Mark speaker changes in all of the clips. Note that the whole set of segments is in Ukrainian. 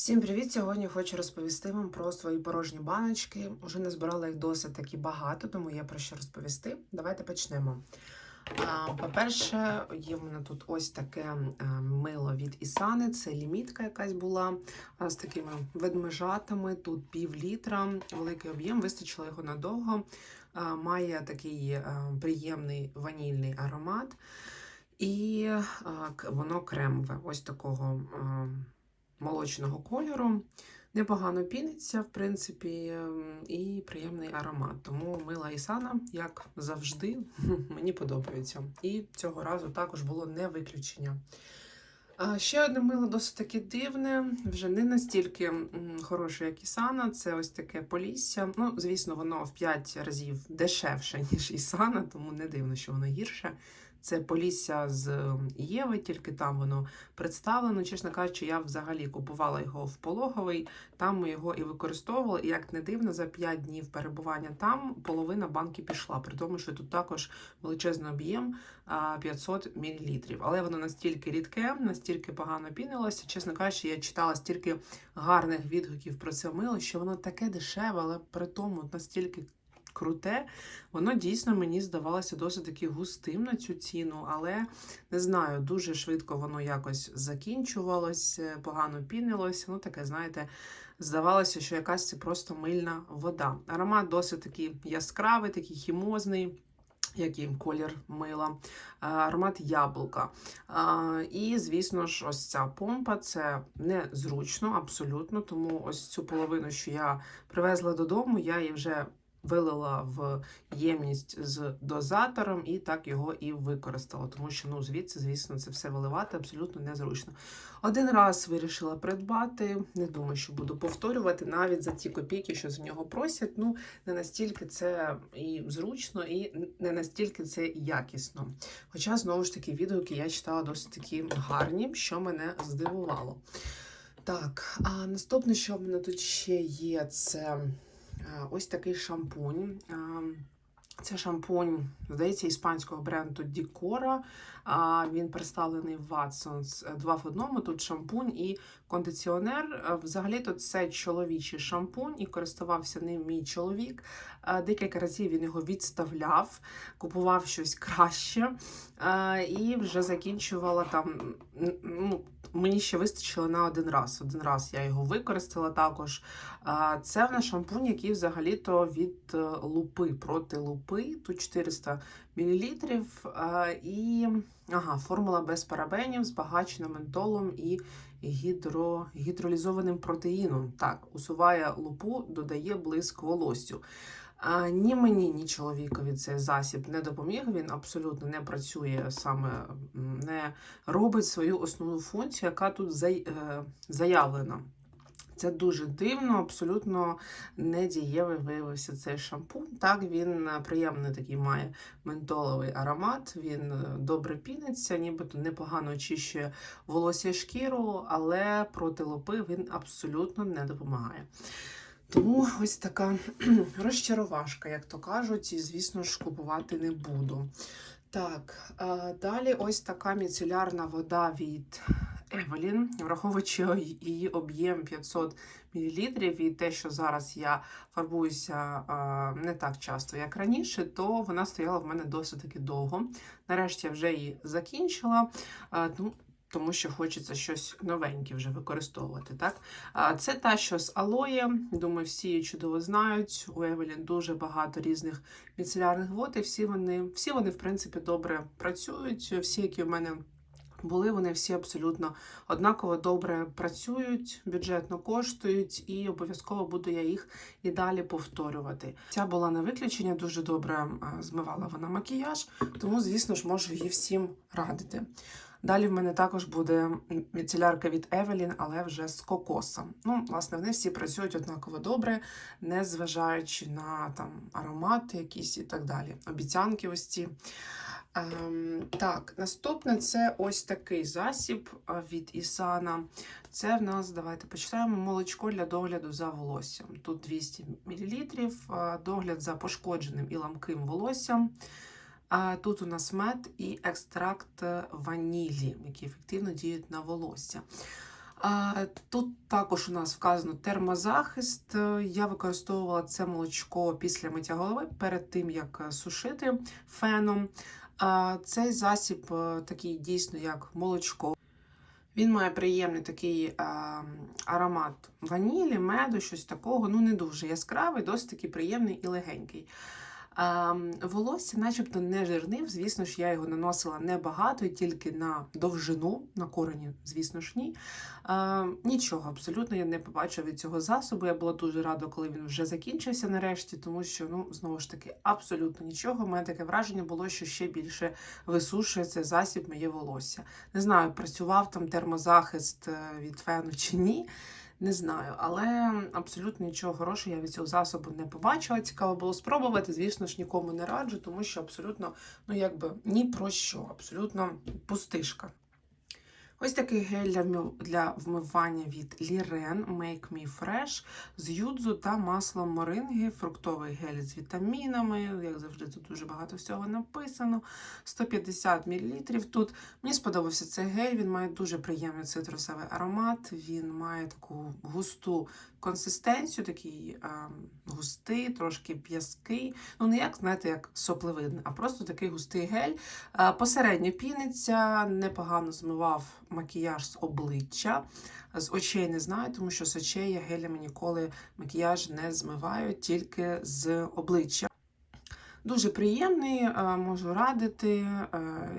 Speaker 1: Всім привіт! Сьогодні хочу розповісти вам про свої порожні баночки. Уже не збирала їх досить таки багато, тому є про що розповісти. Давайте почнемо. По-перше, є в мене тут ось таке е, мило від Ісани. Це лімітка якась була з такими ведмежатами. Тут пів літра, великий об'єм, вистачило його надовго. Має такий е, приємний ванільний аромат. І воно кремове, ось такого молочного кольору. Непогано піниться, в принципі, ем, і приємний аромат. Тому мила Ісана, як завжди, мені подобається. І цього разу також було не виключення. Ще одне мило досить таки дивне, вже не настільки хороше, як Ісана. Це ось таке полісся. Ну, звісно, воно в 5 разів дешевше, ніж Ісана, тому не дивно, що воно гірше. Це полісся з Єви, тільки там воно представлено. Чесно кажучи, я взагалі купувала його в пологовий, там ми його і використовували. І як не дивно, за 5 днів перебування там половина банки пішла, при тому, що тут також величезний об'єм 500 мл. Але воно настільки рідке, настільки погано пінилося. Чесно кажучи, я читала стільки гарних відгуків про це мило, що воно таке дешеве, але при тому настільки. Круте, воно дійсно мені здавалося досить таки густим на цю ціну, але не знаю, дуже швидко воно якось закінчувалось, погано пінилось. Ну, таке, знаєте, здавалося, що якась це просто мильна вода. Аромат досить такий яскравий, такий хімозний. Як і колір мила, аромат яблука. І, звісно ж, ось ця помпа це незручно, абсолютно. Тому ось цю половину, що я привезла додому, я її вже вилила в ємність з дозатором і так його і використала, тому що ну звідси, звісно, це все виливати абсолютно незручно. Один раз вирішила придбати, не думаю, що буду повторювати навіть за ті копійки, що за нього просять. Ну не настільки це і зручно, і не настільки це якісно. Хоча знову ж таки відгуки я читала досить такі гарні, що мене здивувало. Так, а наступне, що в мене тут ще є, це Ось такий шампунь. Е, Це шампунь, здається, іспанського бренду Дікора. Він представлений в Watsons два в одному. Тут шампунь і кондиціонер. Е, Взагалі-то це чоловічий шампунь, і користувався ним мій чоловік. Е, Декілька разів він його відставляв, купував щось краще е, і вже закінчувала там. Ну, мені ще вистачило на один раз. Один раз я його використала також. Це в нас шампунь, який взагалі-то від е, лупи проти лупи. Тут 400 мл. І ага, формула без парабенів, збагачена ментолом і гідро, гідролізованим протеїном. Так, усуває лупу, додає блиск волоссю. А, ні мені, ні чоловікові цей засіб не допоміг. Він абсолютно не працює саме, не робить свою основну функцію, яка тут е, заявлена. Це дуже дивно, абсолютно недієвий виявився цей шампунь. Так, він е, приємний такий має ментоловий аромат, він е, добре піниться, нібито непогано очищує волосся шкіру, але проти лопи він абсолютно не допомагає. Тому ось така розчаровашка, як то кажуть, і, звісно ж, купувати не буду. Так, е, далі ось така міцелярна вода від Евелін, враховуючи її об'єм 500 мл, і те, що зараз я фарбуюся не так часто, як раніше, то вона стояла в мене досить таки довго. Нарешті я вже її закінчила. ну, тому що хочеться щось новеньке вже використовувати. Так? Це та, що з алоє. Думаю, всі її чудово знають. У Евелін дуже багато різних міцелярних вод, і всі вони, всі вони, в принципі, добре працюють. Всі, які в мене були, вони всі абсолютно однаково добре працюють, бюджетно коштують, і обов'язково буду я їх і далі повторювати. Ця була на виключення, дуже добре змивала вона макіяж, тому, звісно ж, можу її всім радити. Далі в мене також буде міцелярка від Evelyn, але вже з кокосом. Ну, власне, вони всі працюють однаково добре, не зважаючи на там аромати якісь і так далі. Обіцянки ось ці. Ем, так, наступне це ось такий засіб від Ісана. Це в нас, давайте почитаємо, молочко для догляду за волоссям. Тут 200 мл, догляд за пошкодженим і ламким волоссям. А тут у нас мед і екстракт ванілі, які ефективно діють на волосся. Тут також у нас вказано термозахист. Е, Я використовувала це молочко після миття голови перед тим, як е, сушити феном. Цей засіб е, такий дійсно як молочко. Він має приємний такий а, аромат ванілі, меду, щось такого. Ну, не дуже яскравий, досить такий приємний і легенький. Волосся, начебто, не жирнив. Звісно ж, я його наносила небагато, тільки на довжину, на корені, звісно ж, ні. Нічого абсолютно я не побачила від цього засобу. Я була дуже рада, коли він вже закінчився нарешті, тому що, ну, знову ж таки, абсолютно нічого. У мене таке враження було, що ще більше висушує цей засіб моє волосся. Не знаю, працював там термозахист е, від фену чи ні. Не знаю, але абсолютно нічого хорошого я від цього засобу не побачила. Цікаво було спробувати. Звісно ж, нікому не раджу, тому що абсолютно, ну якби ні про що, абсолютно пустишка. Ось такий гель для для вмивання від Liren Make Me Fresh з юдзу та маслом моринги, фруктовий гель з вітамінами. Як завжди, тут дуже багато всього написано. 150 мл. Тут мені сподобався цей гель. Він має дуже приємний цитрусовий аромат. Він має таку густу консистенцію, такий ем, густий, трошки п'язкий. Ну, не як, знаєте, як сопливидний, а просто такий густий гель. Е, Посередньо піниться, непогано змивав макіяж з обличчя. З очей не знаю, тому що з очей я гелями ніколи макіяж не змиваю, тільки з обличчя. Дуже приємний, е, можу радити, е,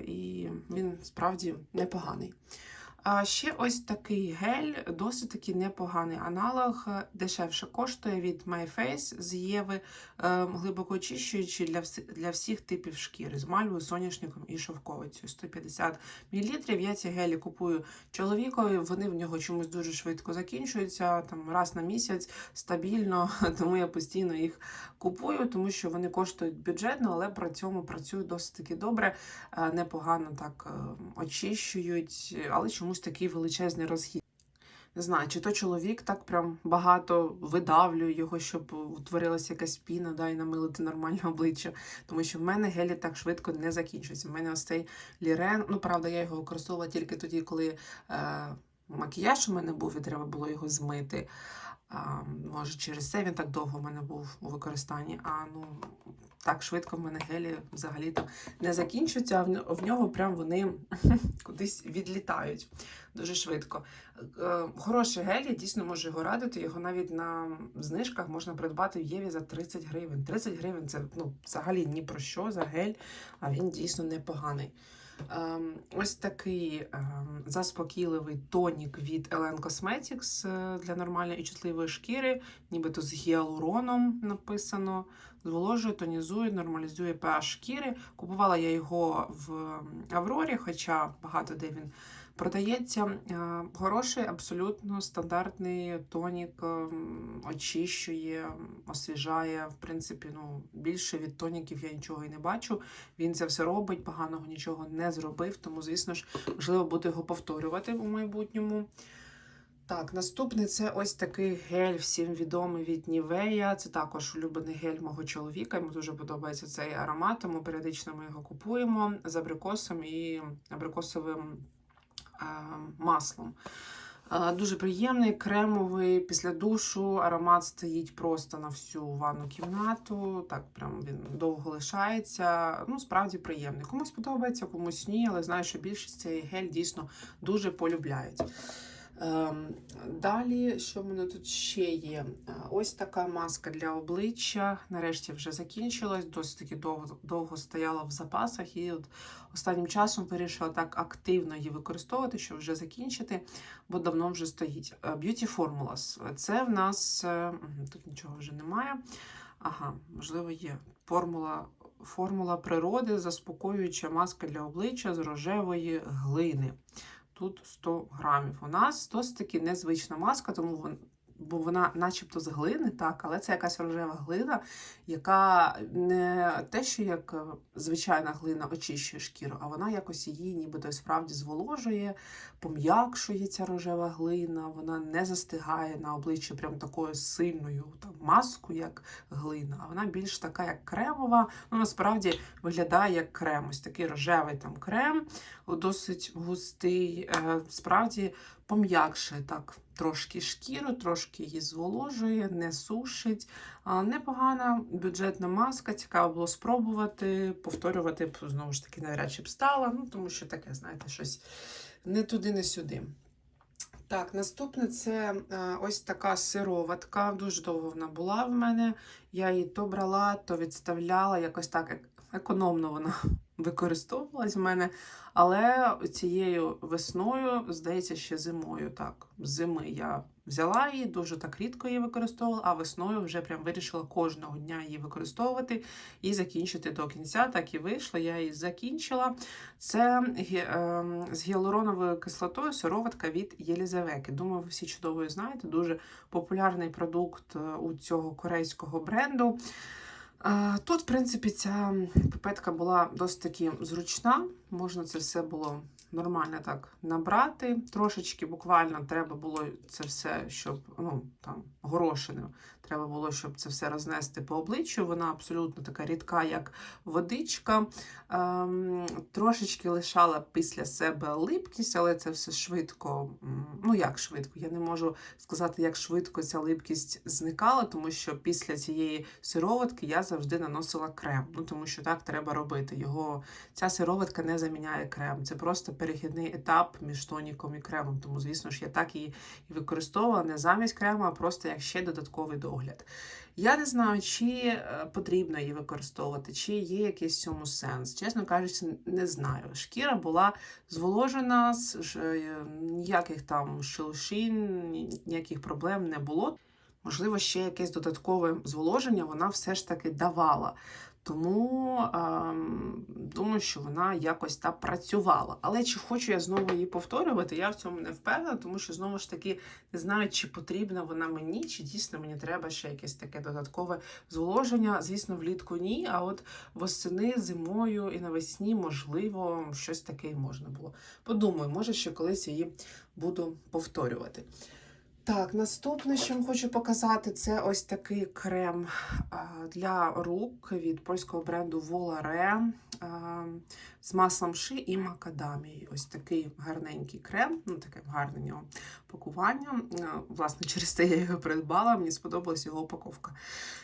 Speaker 1: і він справді непоганий. А ще ось такий гель, досить таки непоганий аналог, е, дешевше коштує від My Face з Єви, е, глибоко очищуючий для, для всіх типів шкіри з мальвою, соняшником і шовковицею. 150 мл. Я ці гелі купую чоловікові, вони в нього чомусь дуже швидко закінчуються, там раз на місяць стабільно, тому я постійно їх купую, тому що вони коштують бюджетно, але при цьому працюють досить таки добре, е, непогано так очищують, але чомусь такий величезний розхід. Не знаю, чи то чоловік так прям багато видавлює його, щоб утворилася якась піна, да, і намилити нормальне обличчя. Тому що в мене гелі так швидко не закінчується. В мене ось цей лірен, ну правда, я його використовувала тільки тоді, коли е, макіяж у мене був і треба було його змити. Може, через це він так довго в мене був у використанні. А ну так швидко в мене гелі взагалі то не закінчуються, а в нього прям вони кудись відлітають дуже швидко. Е, Хороший гель, я дійсно можу його радити. Його навіть на знижках можна придбати в Єві за 30 гривень. 30 гривень це ну, взагалі ні про що за гель, а він дійсно непоганий. Ем, ось такий ем, заспокійливий тонік від Елен Cosmetics е, для нормальної і чутливої шкіри, нібито з гіалуроном написано. Зволожує, тонізує, нормалізує pH шкіри. Купувала я його в Аврорі, хоча багато де він продається. Е, Хороший, абсолютно стандартний тонік, ем, очищує, освіжає. В принципі, ну, більше від тоніків я нічого і не бачу. Він це все робить, поганого нічого не зробив, тому, звісно ж, можливо, буду його повторювати у майбутньому. Так, наступний це ось такий гель, всім відомий від Нівея. Це також улюблений гель мого чоловіка. Йому дуже подобається цей аромат, тому періодично ми його купуємо з абрикосом і абрикосовим е, маслом. Е, Дуже приємний, кремовий. Після душу аромат стоїть просто на всю ванну кімнату. Так, прям він довго лишається. Ну, справді приємний. Комусь подобається, комусь ні, але знаю, що більшість цей гель дійсно дуже полюбляють. Ем, Далі, що в мене тут ще є? Е, Ось така маска для обличчя. Нарешті вже закінчилась, досить таки довго, довго стояла в запасах, і от останнім часом вирішила так активно її використовувати, щоб вже закінчити, бо давно вже стоїть. Е, Beauty Formulas. Це в нас е, тут нічого вже немає. Ага, можливо, є формула. Формула природи, заспокоююча маска для обличчя з рожевої глини тут 100 грамів. У нас досить таки незвична маска, тому бо вона начебто з глини, так, але це якась рожева глина, яка не те, що як е, звичайна глина очищує шкіру, а вона якось її нібито справді зволожує, пом'якшує ця рожева глина, вона не застигає на обличчі прям такою сильною там, маскою, як глина, а вона більш така, як кремова. Ну, насправді виглядає як крем. Ось такий рожевий там крем, досить густий. Е, Справді пом'якшує так трошки шкіру, трошки її зволожує, не сушить. Непогана бюджетна маска, цікаво було спробувати, повторювати знову ж таки, навряд чи б стала, ну, тому що таке, знаєте, щось не туди, не сюди. Так, наступне це е, ось така сироватка. Дуже довго вона була в мене. Я її то брала, то відставляла. Якось так економно вона використовувалась в мене. Але цією весною, здається, ще зимою. Так, зими я взяла її, дуже так рідко її використовувала, а весною вже прям вирішила кожного дня її використовувати і закінчити до кінця. Так і вийшло. Я її закінчила. Це ем, з гіалуроновою кислотою сироватка від Єлізавеки. Думаю, ви всі чудово знаєте. Дуже популярний продукт е, у цього корейського бренду. Тут, в принципі, ця пипетка була досить таки зручна. Можна це все було нормально так набрати. Трошечки буквально треба було це все, щоб ну там горошиною. Треба було, щоб це все рознести по обличчю. Вона абсолютно така рідка, як водичка. Ем, трошечки лишала після себе липкість, але це все швидко. Ну як швидко? Я не можу сказати, як швидко ця липкість зникала, тому що після цієї сироватки я завжди наносила крем. Ну тому що так треба робити. Його ця сироватка не заміняє крем. Це просто перехідний етап між тоніком і кремом. Тому, звісно ж, я так її і використовувала не замість крему, а просто як ще додатковий догляд. Я не знаю, чи е, потрібно її використовувати, чи є якийсь цьому сенс. Чесно кажучи, не знаю. Шкіра була зволожена, ж- е, ніяких там шелушин, ні- ніяких проблем не було. Можливо, ще якесь додаткове зволоження вона все ж таки давала. Тому ем, думаю, що вона якось та працювала. Але чи хочу я знову її повторювати, я в цьому не впевнена, тому що знову ж таки не знаю, чи потрібна вона мені, чи дійсно мені треба ще якесь таке додаткове зволоження. Звісно, влітку ні. А от восени, зимою і навесні, можливо, щось таке можна було. Подумаю, може, ще колись її буду повторювати. Так, наступне, що вам хочу показати, це ось такий крем для рук від польського бренду Volare з маслом ши і макадамією. Ось такий гарненький крем, ну таке гарне нього пакування. Власне, через те я його придбала, мені сподобалась його упаковка.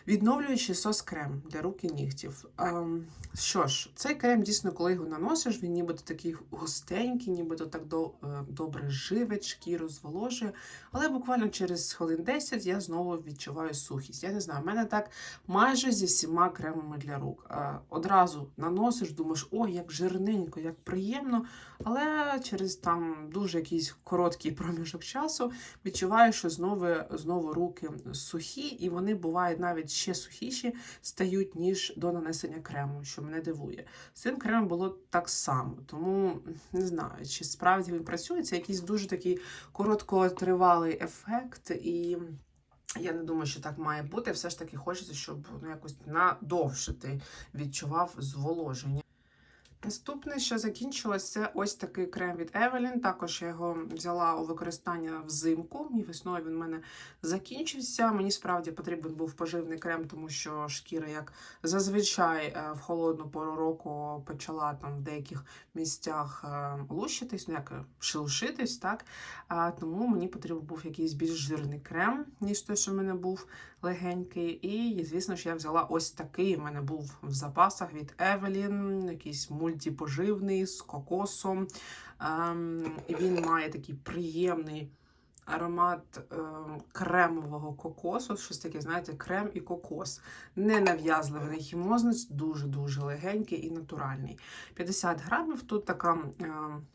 Speaker 1: Відновлюючий сос крем для рук і нігтів. Ем, Що ж, цей крем дійсно, коли його наносиш, він нібито такий густенький, нібито так до, е, добре живить, шкіру зволожує. Але буквально через хвилин 10 я знову відчуваю сухість. Я не знаю, в мене так майже зі всіма кремами для рук. А, Одразу наносиш, думаєш, ой, як жирненько, як приємно. Але через там дуже якийсь короткий проміжок часу відчуваю, що знову, знову руки сухі, і вони бувають навіть ще сухіші стають, ніж до нанесення крему, що мене дивує. З цим кремом було так само. Тому не знаю, чи справді він працює. Це якийсь дуже такий короткотривалий ефект, і я не думаю, що так має бути. Все ж таки хочеться, щоб ну, якось надовше ти відчував зволоження. Наступне, що закінчилось, це ось такий крем від Evelyn. Також я його взяла у використання взимку, і весною він в мене закінчився. Мені справді потрібен був поживний крем, тому що шкіра, як зазвичай, е, в холодну пору року почала там в деяких місцях е, лущитись, ну як е, шелушитись, так? А, тому мені потрібен був якийсь більш жирний крем, ніж той, що в мене був легенький. І, звісно ж, я взяла ось такий. У мене був в запасах від Evelyn, якийсь мультипоживний з кокосом. Ем, він має такий приємний. Аромат ем, кремового кокосу, щось таке, знаєте, крем і кокос. Не нав'язливий, не дуже-дуже легенький і натуральний. 50 грамів. Тут така ем,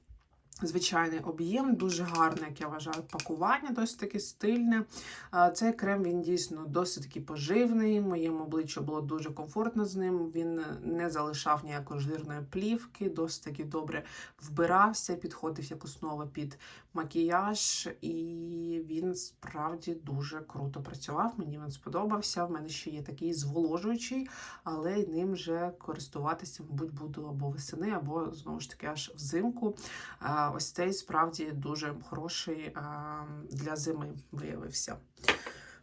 Speaker 1: звичайний об'єм, дуже гарне, як я вважаю, пакування, досить таки стильне. Цей крем він дійсно досить таки поживний. Моєму обличчю було дуже комфортно з ним. Він не залишав ніякої жирної плівки, досить таки добре вбирався, підходив як основа під макіяж, і він справді дуже круто працював. Мені він сподобався. В мене ще є такий зволожуючий, але ним вже користуватися, мабуть, буду або весени, або знову ж таки аж взимку. Ось цей справді дуже хороший для зими виявився.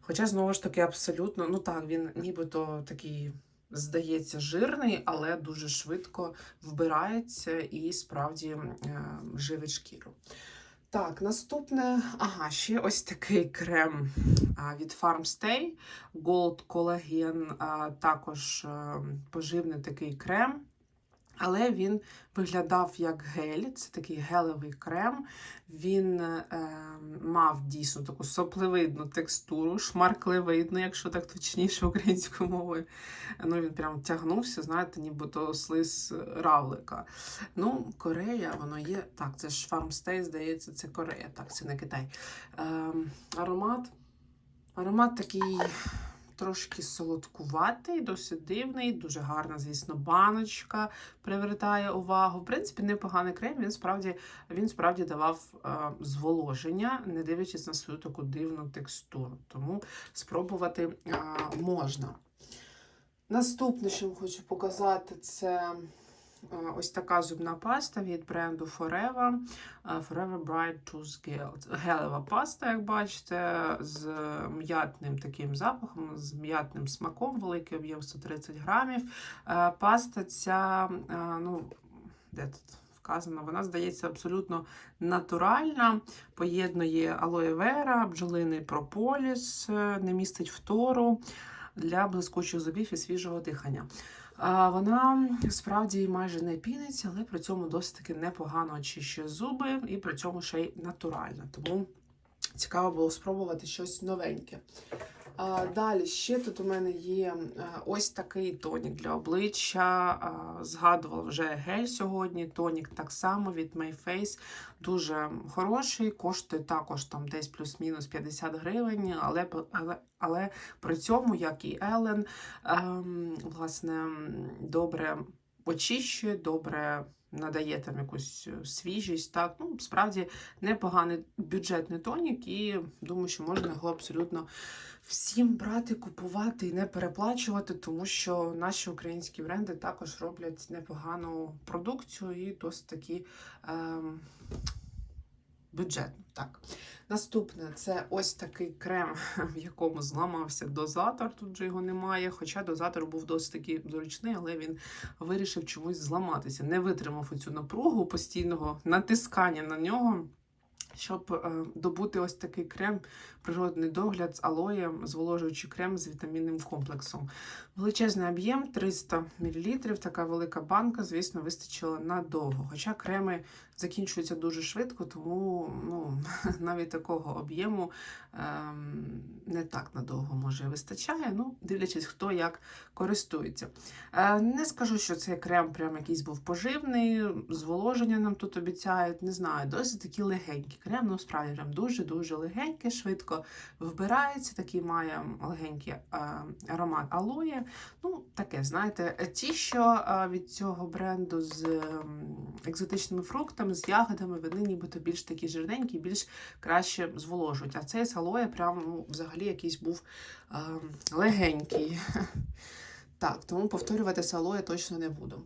Speaker 1: Хоча, знову ж таки, абсолютно, ну так, він нібито такий. Здається, жирний, але дуже швидко вбирається і справді е, живить шкіру. Так, наступне, ага, ще ось такий крем від Farmstay Gold Collagen, також е, поживний такий крем. Але він виглядав як гель, це такий гелевий крем. Він е, мав дійсно таку сопливидну текстуру, шмарклевидну, якщо так точніше українською мовою. Ну, він прям тягнувся, знаєте, нібито слиз равлика. Ну, Корея, воно є. Так, це ж Farmstay, здається, це Корея. Так, це не Китай. Е, аромат. Аромат такий трошки солодкуватий, досить дивний, дуже гарна, звісно, баночка привертає увагу. В принципі, непоганий крем. Він справді він справді давав е, зволоження, не дивлячись на свою таку дивну текстуру. Тому спробувати е, можна. Наступне, що хочу показати, це ось така зубна паста від бренду Forever. Forever Bright Tooth Gel. Гелева паста, як бачите, з м'ятним таким запахом, з м'ятним смаком, великий об'єм 130 грамів. Паста ця, ну, де тут? Вона здається абсолютно натуральна, поєднує алоє вера, бджолиний прополіс, е, не містить фтору для блискучих зубів і свіжого дихання. Вона справді майже не піниться, але при цьому досить таки непогано очищує зуби і при цьому ще й натуральна. Тому цікаво було спробувати щось новеньке. Далі ще тут у мене є е, ось такий тонік для обличчя. Згадувала вже гель сьогодні. Тонік так само від Mayface. Дуже хороший, коштує також там десь плюс-мінус 50 гривень, але, але, але при цьому, як і Елен, ем, власне, добре очищує, добре надає там якусь свіжість. Так, ну, справді непоганий бюджетний тонік, і думаю, що можна його абсолютно всім брати, купувати і не переплачувати, тому що наші українські бренди також роблять непогану продукцію і досить такі ем, бюджетну. Так. Наступне це ось такий крем, в якому зламався дозатор. Тут же його немає. Хоча дозатор був досить таки зручний, але він вирішив чомусь зламатися. Не витримав оцю напругу постійного натискання на нього. Щоб е, добути ось такий крем, природний догляд з алоєм, зволожуючий крем з вітамінним комплексом. Величезний об'єм 300 мл, така велика банка, звісно, вистачило надовго. Хоча креми закінчуються дуже швидко, тому ну, навіть такого об'єму ем, не так надовго може вистачає. Ну, дивлячись, хто як користується. Е, не скажу, що цей крем прям якийсь був поживний, зволоження нам тут обіцяють, не знаю, досить такі легенькі. Крем, ну справді прям дуже-дуже легенький, швидко вбирається, такий має легенький е, аромат алоє. Ну, таке, знаєте, ті, що е, від цього бренду з екзотичними фруктами, з ягодами, вони нібито більш такі жирненькі, більш краще зволожують. А цей з алоє прям ну, взагалі якийсь був е, легенький. Так, тому повторювати село я точно не буду.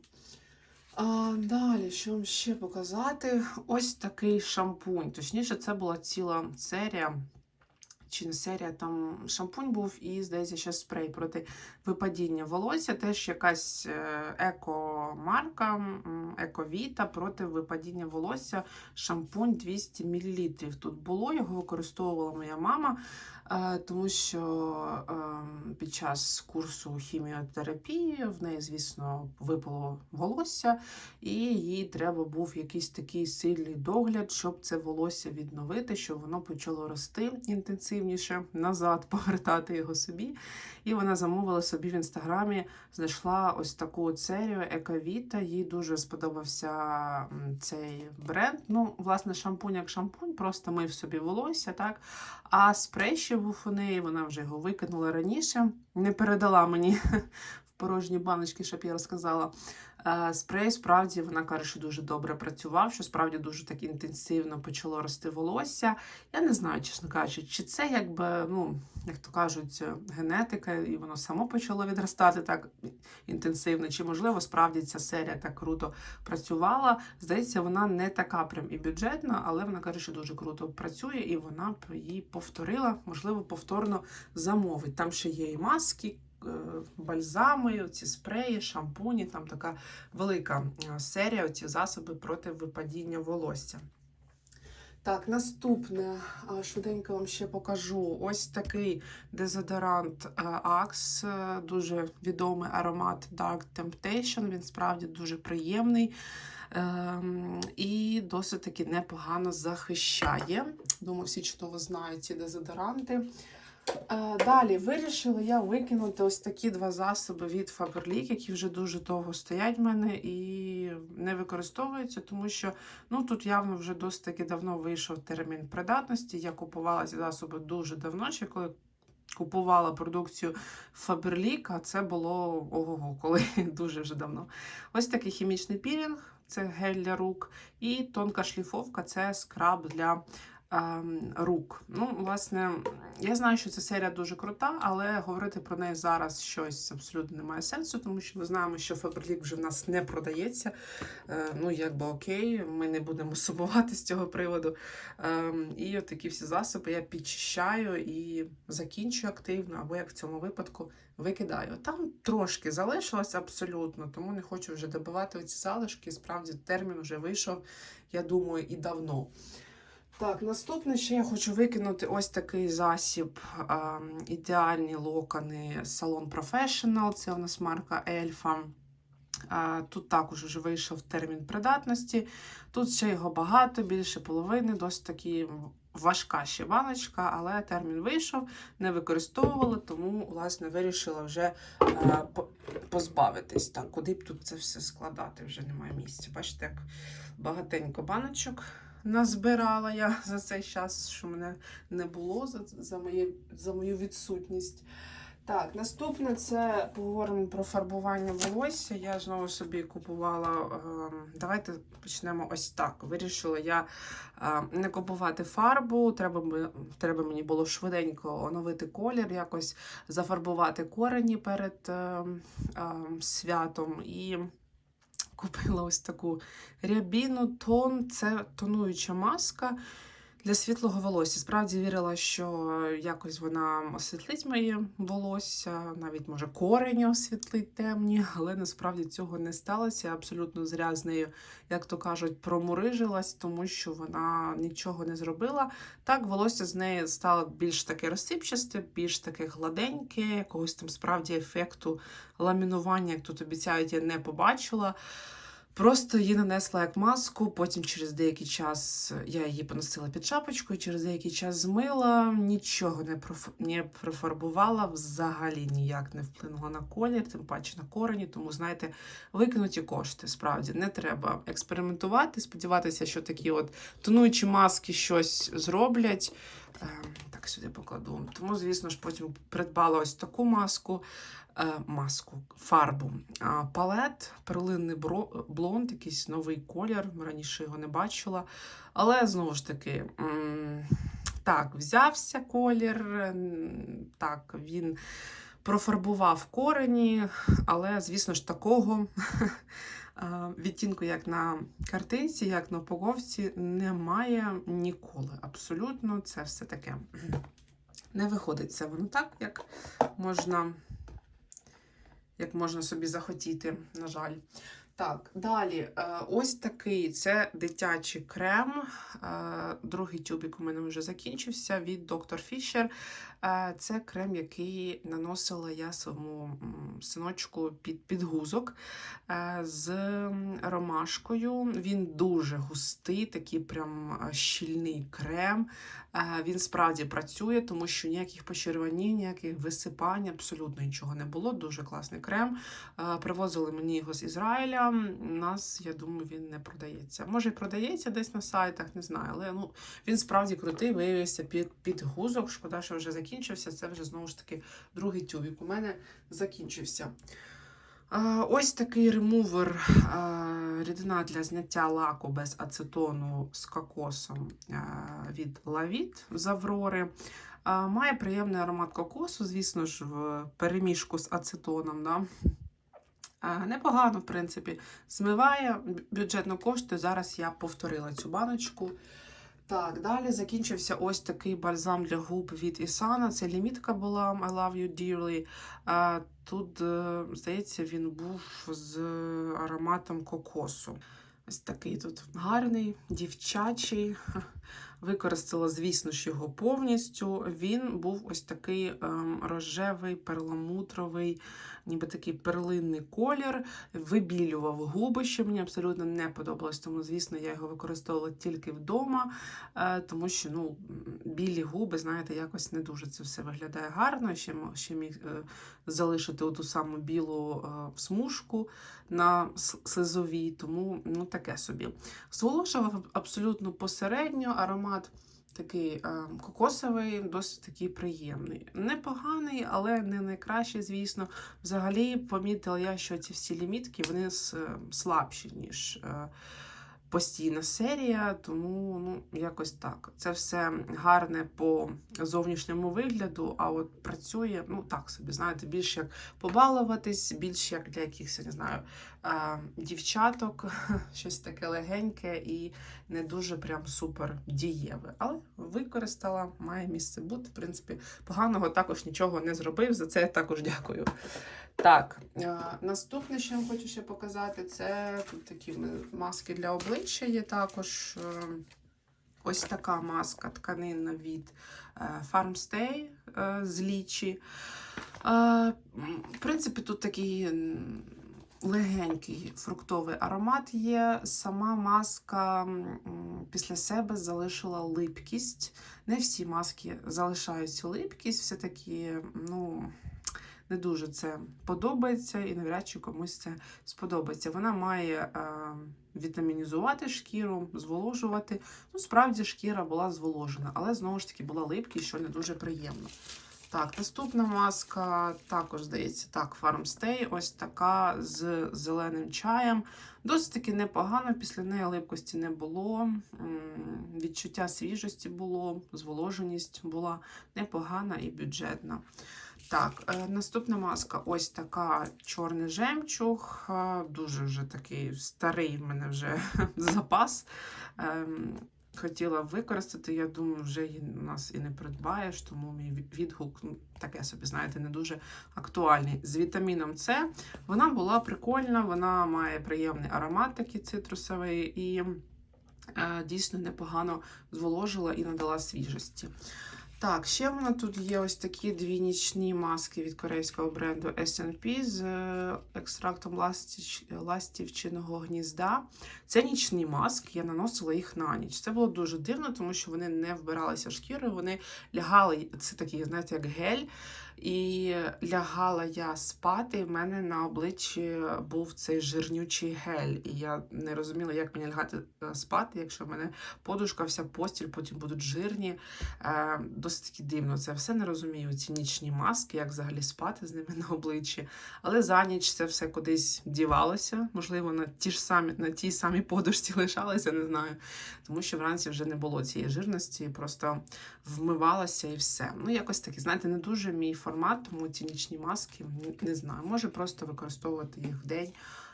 Speaker 1: А, Далі, що вам ще показати? Ось такий шампунь. Точніше, це була ціла серія. Чи не серія, там шампунь був і, здається, ще спрей проти випадіння волосся. Теж якась е, еко-марка, еко-віта проти випадіння волосся. Шампунь 200 мл. Тут було, його використовувала моя мама, тому що е, під час курсу хіміотерапії в неї, звісно, випало волосся, і їй треба був якийсь такий сильний догляд, щоб це волосся відновити, щоб воно почало рости інтенсивніше, назад повертати його собі. І вона замовила собі в інстаграмі, знайшла ось таку серію Екавіта. Їй дуже сподобався цей бренд. Ну, власне, шампунь як шампунь, просто мив собі волосся, так. А спрей ще був у неї, вона вже його викинула раніше, не передала мені порожні баночки, щоб я розказала. Е, Спрей справді вона каже, що дуже добре працював, що справді дуже так інтенсивно почало рости волосся. Я не знаю, чесно кажучи, чи це якби, ну, як то кажуть, генетика, і воно само почало відростати так інтенсивно, чи можливо справді ця серія так круто працювала. Здається, вона не така прям і бюджетна, але вона каже, що дуже круто працює, і вона її повторила, можливо, повторно замовить. Там ще є і маски. Е, Бальзами, ці спреї, шампуні, там така велика е, серія, ці засоби проти випадіння волосся. Так, наступне, швиденько вам ще покажу. Ось такий дезодорант Axe, е, дуже відомий аромат Dark Temptation. Він справді дуже приємний ем, і досить таки непогано захищає. Думаю, всі чудово знають ці дезодоранти. Е, Далі вирішила я викинути ось такі два засоби від Faberlic, які вже дуже довго стоять в мене і не використовуються, тому що ну, тут явно вже досить таки давно вийшов термін придатності. Я купувала ці засоби дуже давно, ще коли купувала продукцію Faberlic, а це було ого, коли дуже вже давно. Ось такий хімічний пілінг, це гель для рук, і тонка шліфовка це скраб для рук. Ну, власне, я знаю, що ця серія дуже крута, але говорити про неї зараз щось абсолютно немає сенсу, тому що ми знаємо, що Faberlic вже в нас не продається. Е, ну, якби окей, ми не будемо сумувати з цього приводу. Ем, і от такі всі засоби я підчищаю і закінчую активно, або як в цьому випадку викидаю. Там трошки залишилось абсолютно, тому не хочу вже добивати оці залишки. Справді термін вже вийшов, я думаю, і давно. Так, наступне ще я хочу викинути ось такий засіб. А, ідеальні локони Salon Professional. Це у нас марка Ельфа. Тут також вже вийшов термін придатності. Тут ще його багато, більше половини, досить таки важка ще баночка, але термін вийшов, не використовувала, тому, власне, вирішила вже а, позбавитись. Так, куди б тут це все складати? Вже немає місця. Бачите, як багатенько баночок назбирала я за цей час, що мене не було за, за, моє, за мою відсутність. Так, наступне це поговоримо про фарбування волосся. Я знову собі купувала. ем, давайте почнемо ось так. Вирішила я е, не купувати фарбу. Треба, треба мені було швиденько оновити колір, якось зафарбувати корені перед ем, ем, святом. І купила ось таку рябіну тон. Це тонуюча маска для світлого волосся. Справді вірила, що якось вона освітлить моє волосся, навіть може корені освітлить темні, але насправді цього не сталося. Абсолютно зря з нею, як то кажуть, промурижилась, тому що вона нічого не зробила. Так, волосся з неї стало більш таке розсипчасте, більш таке гладеньке, якогось там справді ефекту ламінування, як тут обіцяють, я не побачила. Просто її нанесла як маску, потім через деякий час я її поносила під шапочкою, через деякий час змила, нічого не, проф... не профарбувала, взагалі ніяк не вплинула на колір, тим паче на корені. Тому, знаєте, викинуті кошти. Справді не треба експериментувати, сподіватися, що такі от тонуючі маски щось зроблять. Ем, Так, сюди покладу. Тому, звісно ж, потім придбала ось таку маску. е, Маску, фарбу. Палет, перлинний блонд, якийсь новий колір. Раніше його не бачила. Але знову ж таки, так, взявся колір. Так, він профарбував корені, але, звісно ж, такого відтінку, як на картинці, як на упаковці, немає ніколи. Абсолютно, це все таке. Не виходить це воно так, як можна, як можна собі захотіти, на жаль. Так, далі, е, ось такий це дитячий крем. Е, Другий тюбик у мене вже закінчився від Dr. Fisher. Е, Це крем, який наносила я своєму синочку під підгузок з ромашкою. Він дуже густий, такий прям щільний крем. Він справді працює, тому що ніяких почервонінь, ніяких висипань, абсолютно нічого не було. Дуже класний крем. Привозили мені його з Ізраїля. У нас, я думаю, він не продається. Може, і продається десь на сайтах, не знаю. Але ну, він справді крутий, виявився під, під гузок. Шкода, що вже закінчився. Це вже знову ж таки другий тюбік. У мене закінчився. Ось такий ремувер рідина для зняття лаку без ацетону з кокосом від Lavit з Аврори. Має приємний аромат кокосу, звісно ж, в переміжку з ацетоном. Да? Непогано, в принципі, змиває бюджетно коштує. Зараз я повторила цю баночку. Так, далі закінчився ось такий бальзам для губ від Ісана. Це лімітка була I Love You Dearly. Тут, е, здається, він був з ароматом кокосу. Ось такий тут гарний, дівчачий Використала, звісно ж, його повністю. Він був ось такий ем, рожевий, перламутровий, ніби такий перлинний колір. Вибілював губи, що мені абсолютно не подобалось. Тому, звісно, я його використовувала тільки вдома, е, тому що ну, білі губи, знаєте, якось не дуже це все виглядає гарно. Ще, ще міг е, залишити ту саму білу е, смужку на слизовій, тому ну, таке собі. Зволожував абсолютно посередньо, аромат такий е, кокосовий, досить такий приємний. Непоганий, але не найкращий, звісно. Взагалі помітила я, що ці всі лімітки вони с- слабші, ніж е, постійна серія, тому ну, якось так. Це все гарне по зовнішньому вигляду, а от працює, ну так собі, знаєте, більш як побалуватись, більш як для якихось, я не знаю, е, дівчаток, щось таке легеньке і не дуже прям супер дієве. Але використала, має місце бути. В принципі, поганого також нічого не зробив. За це я також дякую. Так, наступне, що я хочу ще показати, це тут такі маски для обличчя є також. е, Ось така маска тканинна від е, Farmstay е, з лічі. В принципі, тут такий легенький фруктовий аромат є. Сама маска після себе залишила липкість. Не всі маски залишають цю липкість, все-таки, ну. Не дуже це подобається і навряд чи комусь це сподобається. Вона має е, вітамінізувати шкіру, зволожувати. Ну, справді шкіра була зволожена, але знову ж таки була липкість, що не дуже приємно. Так, наступна маска також, здається, так, Farmstay, ось така з зеленим чаєм. Досить таки непогано, після неї липкості не було, відчуття свіжості було, зволоженість була непогана і бюджетна. Так, е, наступна маска ось така чорний жемчуг. е, Дуже вже такий старий в мене вже запас. Хотіла використати, я думаю, вже її нас і не придбаєш, тому мій відгук ну, таке собі, знаєте, не дуже актуальний. З вітаміном С вона була прикольна, вона має приємний аромат такий цитрусовий і е, дійсно непогано зволожила і надала свіжості. Так, ще в мене тут є ось такі дві нічні маски від корейського бренду S&P з е, екстрактом ластіч- ластівчиного гнізда. Це нічні маски, я наносила їх на ніч. Це було дуже дивно, тому що вони не вбиралися шкірою, вони лягали, це такі, знаєте, як гель. І лягала я спати, і в мене на обличчі був цей жирнючий гель. І я не розуміла, як мені лягати е, спати, якщо в мене подушка, вся постіль, потім будуть жирні. Е, досить дивно це все не розумію. Ці нічні маски, як взагалі спати з ними на обличчі. Але за ніч це все кудись дівалося. Можливо, на ті ж самі на тій самій подушці лишалося, не знаю. Тому що вранці вже не було цієї жирності, просто вмивалася і все. Ну, якось таки, знаєте, не дуже мій формат, тому ці нічні маски не знаю. Може просто використовувати їх в день,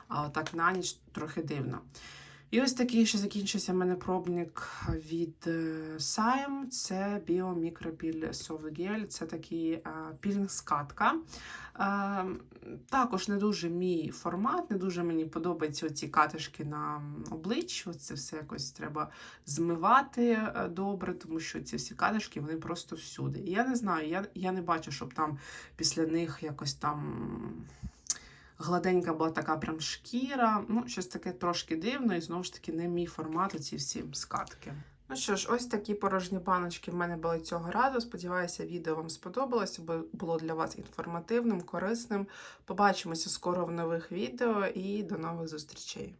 Speaker 1: а так на ніч трохи дивно. І ось такий ще закінчився в мене пробник від е, Saim. Це біомікропіль Gel. Це такий е, пілінг-скатка. Е, також не дуже мій формат, не дуже мені подобаються ці катишки на обличчі. Це все якось треба змивати е, добре, тому що ці всі катишки вони просто всюди. Я не знаю, я, я не бачу, щоб там після них якось там гладенька була така прям шкіра. Ну, щось таке трошки дивно, і знову ж таки не мій формат, ці всі скатки. Ну що ж, ось такі порожні баночки в мене були цього разу. Сподіваюся, відео вам сподобалося, бо було для вас інформативним, корисним. Побачимося скоро в нових відео і до нових зустрічей.